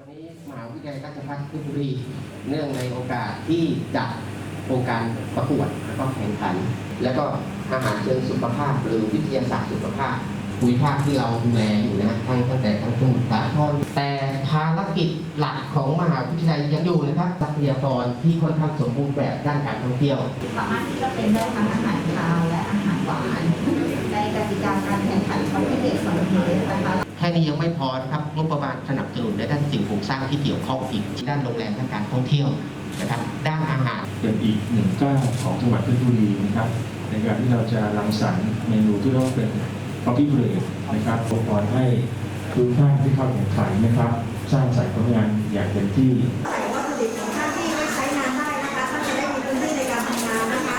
วันนี้มหาวิทยาลัยราชภัฏเพชรบุรี เนื่องในโอกาสที่จัดโครงการประกวดและก็แข่งขัน และก็อาหารเชิงสุขภาพหรือวิทยาศาสตร์สุขภาพภูมิภาคที่เราดูแลอยู่นะทั้งตั้งแต่ทั้งสมุทรสาครแต่ภารกิจหลักของมหาวิทยาลัยยังอยู่นะครับทรัพยากรที่ค่อนข้างสมบูรณ์แบบด้านการท่องเที่ยว สามารถที่จะเป็นได้ทั้งอาหารคาวและอาหารหวานในกติกาการแข่งขันคอมพิวเตอร์สองเทสนะคะ นี้ยังไม่พอนะครับงบประมาณสนับสนุนในด้านสิ่งปลูกสร้างที่เกี่ยวข้องอีกด้านโรงแรมด้านการท่องเที่ยวนะครับด้านอาหารเป็นอีกหนึ่งก้าวของจังหวัดเพชรบุรีนะครับ ในการที่เราจะรังสรรค์เมนูที่เรียกว่าเป็น coffee break นะครับขอพรให้ทุกท่านที่เข้าแข่งขันนะครับ สร้างสรรค์ผลงานอย่างเต็มที่ ใส่วัตถุดิบของท่านที่ไว้ใช้งานได้นะคะท่านจะได้มีพื้นที่ในการทำงานนะคะ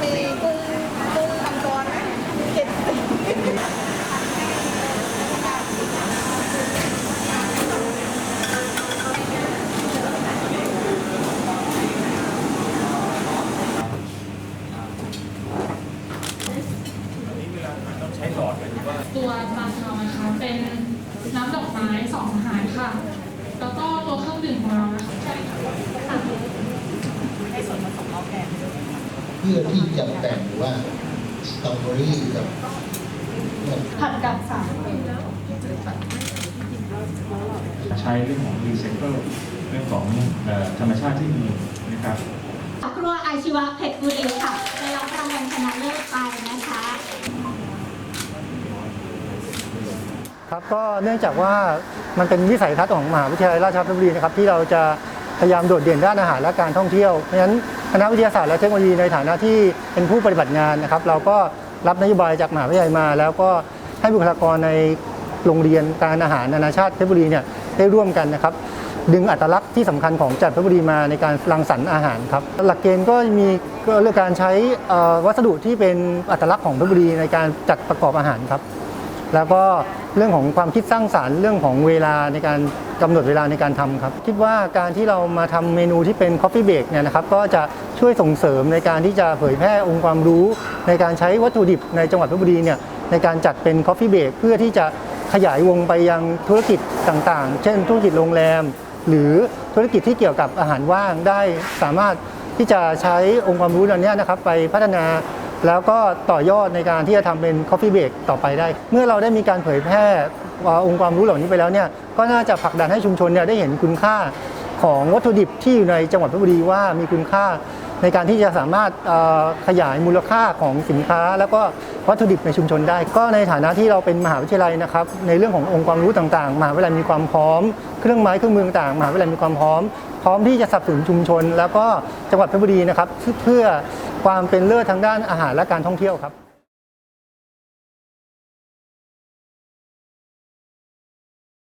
มีกุ้งกุ้งมังกรไหมเห็ด ตัวบางทองนะคะเป็นน้ำดอกไม้สองอาหารค่ะ แล้วก็ตัวเครื่องดื่มของเรานะคะใช่ค่ะเพื่อที่จะแบ่งว่าสตรอเบอรี่กับผัดกับสามใช้เรื่องของรีไซเคิลเรื่องของเอ่อธรรมชาติที่มีนะครับครัวอาชีวะเพชรบุรีค่ะได้รับรางวัลชนะเลิศไปนะคะ ครับก็เนื่องจากว่ามันเป็นวิสัยทัศน์ของมหาวิทยาลัยราชภัฏเพชรบุรีนะครับที่เราจะพยายามโดดเด่นด้านอาหารและการท่องเที่ยวเพราะฉะนั้นคณะวิทยาศาสตร์และเทคโนโลยีในฐานะที่เป็นผู้ปฏิบัติงานนะครับ เราก็รับนโยบายจากมหาวิทยาลัยมา แล้วก็ให้บุคลากรในโรงเรียนการอาหารนานาชาติเพชรบุรีเนี่ยได้ร่วมกันนะครับ ดึงอัตลักษณ์ที่สำคัญของจัดเพชรบุรีมาในการรังสรรค์อาหารครับหลักเกณฑ์ก็มีเรื่องการใช้วัสดุที่เป็นอัตลักษณ์ของเพชรบุรีในการจัดประกอบอาหารครับ แล้วก็เรื่องของความคิดสร้างสารรค์เรื่องของเวลาในการกำหนดเวลาในการทำครับ คิดว่าการที่เรามาทำเมนูที่เป็น Coffee Break เนี่ยนะครับก็จะช่วยส่งเสริมในการที่จะเผยแพร่องค์ความรู้ ในการใช้วัตถุดิบในจังหวัดเพชรบุรีเนี่ยในการจัดเป็น Coffee Break เพื่อที่จะขยายวงไปยังธุรกิจต่างๆ เช่น ธุรกิจโรงแรม หรือธุรกิจที่เกี่ยวกับอาหารว่างได้สามารถที่จะใช้องค์ความรู้เหล่านี้นะครับไปพัฒนา แล้วก็ต่อยอดในการที่จะทำเป็น Coffee Break ต่อไปได้ เมื่อเราได้มีการเผยแพร่องค์ความรู้เหล่านี้ไปแล้วเนี่ยก็น่าจะผลักดันให้ชุมชนเนี่ยได้เห็นคุณค่าของวัตถุดิบที่อยู่ในจังหวัดเพชรบุรีว่ามีคุณค่าในการที่จะสามารถขยายมูลค่าของสินค้า แล้วก็วัตถุดิบในชุมชนได้ ก็ในฐานะที่เราเป็นมหาวิทยาลัยนะครับในเรื่องขององค์ความรู้ต่างๆมหาวิทยาลัยมีความพร้อม เครื่องไม้เครื่องมือต่างๆมหาวิทยาลัยมีความพร้อม พร้อมที่จะสนับสนุนชุมชน แล้วก็จังหวัดเพชรบุรีนะครับเพื่อ ความเป็นเลิศทางด้านอาหารและการท่องเที่ยวครับ